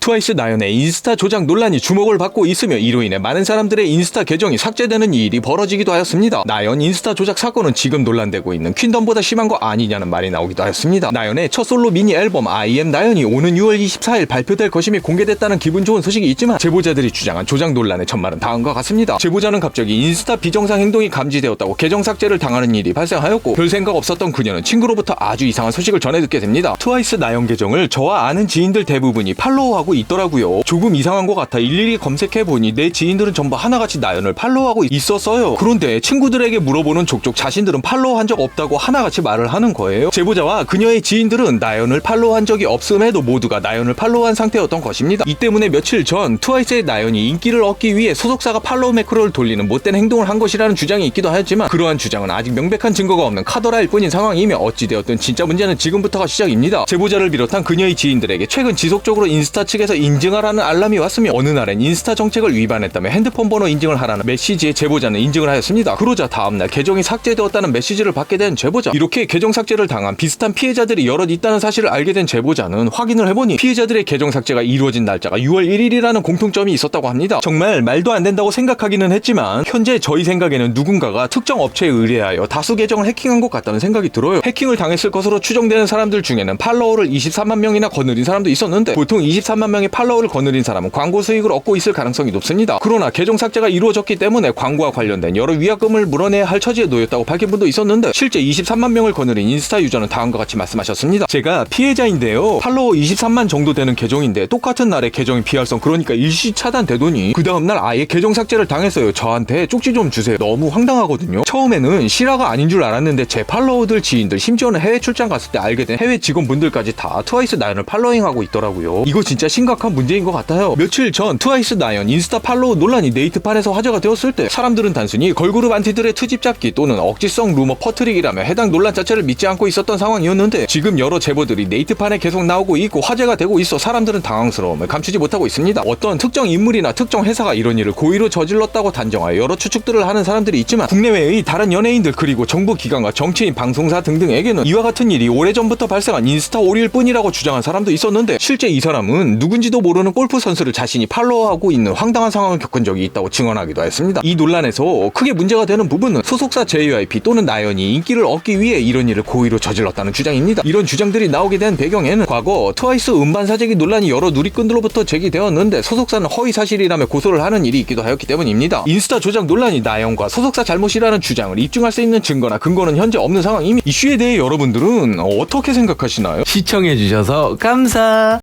트와이스 나연의 인스타 조작 논란이 주목을 받고 있으며 이로 인해 많은 사람들의 인스타 계정이 삭제되는 일이 벌어지기도 하였습니다. 나연 인스타 조작 사건은 지금 논란되고 있는 퀸덤보다 심한 거 아니냐는 말이 나오기도 하였습니다. 나연의 첫 솔로 미니 앨범 I am 나연이 오는 6월 24일 발표될 것임이 공개됐다는 기분 좋은 소식이 있지만 제보자들이 주장한 조작 논란의 전말은 다음과 같습니다. 제보자는 갑자기 인스타 비정상 행동이 감지되었다고 계정 삭제를 당하는 일이 발생하였고 별 생각 없었던 그녀는 친구로부터 아주 이상한 소식을 전해 듣게 됩니다. 트와이스 나연 계정을 저와 아는 지인들 대부분이 팔로우하고 있더라고요. 조금 이상한 것 같아 일일이 검색해 보니 내 지인들은 전부 하나같이 나연을 팔로우하고 있었어요. 그런데 친구들에게 물어보는 족족 자신들은 팔로우한 적 없다고 하나같이 말을 하는 거예요. 제보자와 그녀의 지인들은 나연을 팔로우한 적이 없음에도 모두가 나연을 팔로우한 상태였던 것입니다. 이 때문에 며칠 전 트와이스의 나연이 인기를 얻기 위해 소속사가 팔로우 매크로를 돌리는 못된 행동을 한 것이라는 주장이 있기도 하였지만 그러한 주장은 아직 명백한 증거가 없는 카더라일 뿐인 상황이며 어찌되었든 진짜 문제는 지금부터가 시작입니다. 제보자를 비롯한 그녀의 지인들에게 최근 지속적으로 인스타 측 에서 인증하라는 알람이 왔으며 어느 날엔 인스타 정책을 위반했다며 핸드폰 번호 인증을 하라는 메시지에 제보자는 인증을 하였습니다. 그러자 다음날 계정이 삭제되었다는 메시지를 받게 된 제보자. 이렇게 계정 삭제를 당한 비슷한 피해자들이 여럿 있다는 사실을 알게 된 제보자는 확인을 해보니 피해자들의 계정 삭제가 이루어진 날짜가 6월 1일이라는 공통점이 있었다고 합니다. 정말 말도 안 된다고 생각하기는 했지만 현재 저희 생각에는 누군가가 특정 업체에 의뢰하여 다수 계정을 해킹한 것 같다는 생각이 들어요. 해킹을 당했을 것으로 추정되는 사람들 중에는 팔로워를 23만 명이나 거느린 사람도 있었는데 보통 23만 명의 팔로워를 거느린 사람은 광고 수익을 얻고 있을 가능성이 높습니다. 그러나 계정 삭제가 이루어졌기 때문에 광고와 관련된 여러 위약금을 물어내야 할 처지에 놓였다고 밝힌 분도 있었는데 실제 23만 명을 거느린 인스타 유저는 다음과 같이 말씀하셨습니다. 제가 피해자인데요. 팔로워 23만 정도 되는 계정인데 똑같은 날에 계정이 비활성 그러니까 일시 차단되더니 그 다음날 아예 계정 삭제를 당했어요. 저한테 쪽지 좀 주세요. 너무 황당하거든요. 처음에는 실화가 아닌 줄 알았는데 제 팔로워들 지인들 심지어는 해외 출장 갔을 때 알게 된 해외 직원분들까지 다 트와이스 나연을 팔로잉하고 있더라고요. 이거 진짜 심각한 문제인 것 같아요. 며칠 전 트와이스 나연 인스타 팔로우 논란이 네이트판에서 화제가 되었을 때 사람들은 단순히 걸그룹 안티들의 트집 잡기 또는 억지성 루머 퍼트리기라며 해당 논란 자체를 믿지 않고 있었던 상황이었는데 지금 여러 제보들이 네이트판에 계속 나오고 있고 화제가 되고 있어 사람들은 당황스러움을 감추지 못하고 있습니다. 어떤 특정 인물이나 특정 회사가 이런 일을 고의로 저질렀다고 단정하여 여러 추측들을 하는 사람들이 있지만 국내외의 다른 연예인들 그리고 정부 기관과 정치인, 방송사 등등에게는 이와 같은 일이 오래전부터 발생한 인스타 오리일 뿐이라고 주장한 사람도 있었는데 실제 이 사람은 누 군지도 모르는 골프 선수를 자신이 팔로우하고 있는 황당한 상황을 겪은 적이 있다고 증언하기도 했습니다. 이 논란에서 크게 문제가 되는 부분은 소속사 JYP 또는 나연이 인기를 얻기 위해 이런 일을 고의로 저질렀다는 주장입니다. 이런 주장들이 나오게 된 배경에는 과거 트와이스 음반 사재기 논란이 여러 누리꾼들로부터 제기되었는데 소속사는 허위 사실이라며 고소를 하는 일이 있기도 하였기 때문입니다. 인스타 조작 논란이 나연과 소속사 잘못이라는 주장을 입증할 수 있는 증거나 근거는 현재 없는 상황이며 이슈에 대해 여러분들은 어떻게 생각하시나요? 시청해주셔서 감사.